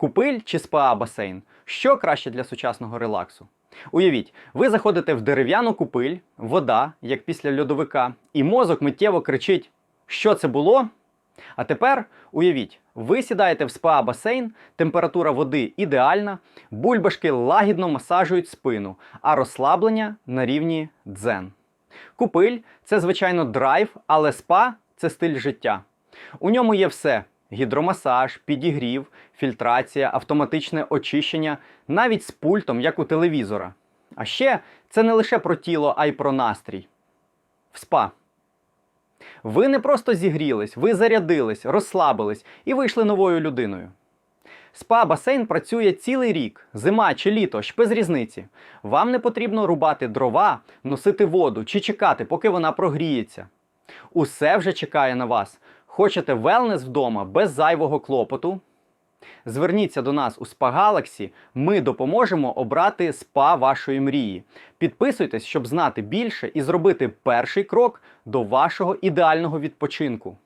Купиль чи спа-басейн? Що краще для сучасного релаксу? Уявіть, ви заходите в дерев'яну купиль, вода, як після льодовика, і мозок миттєво кричить: Що це було? А тепер уявіть, ви сідаєте в спа-басейн, температура води ідеальна, бульбашки лагідно масажують спину, а розслаблення на рівні дзен. Купиль це, звичайно, драйв, але спа це стиль життя. У ньому є все: гідромасаж, підігрів, фільтрація, автоматичне очищення, навіть з пультом, як у телевізора. А ще це не лише про тіло, а й про настрій. В спа. Ви не просто зігрілись, ви зарядились, розслабились і вийшли новою людиною. Спа-басейн працює цілий рік, зима чи літо, ж без різниці. Вам не потрібно рубати дрова, носити воду чи чекати, поки вона прогріється. Усе вже чекає на вас. Хочете велнес вдома без зайвого клопоту? Зверніться до нас у Spa Galaxy, ми допоможемо обрати спа вашої мрії. Підписуйтесь, щоб знати більше і зробити перший крок до вашого ідеального відпочинку.